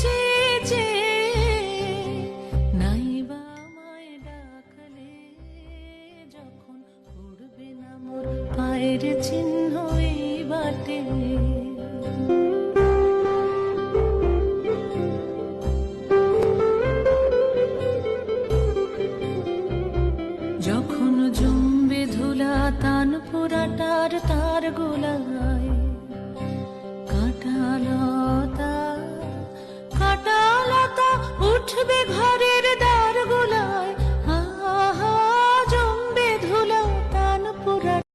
চেয়ে চেয়ে নাইবা আমায় ডাকলে যখন পড়বে পায়ের চিহ্ন এই বাটে। যখন জমবে ধুলা তান পোড়াটার তার গোলা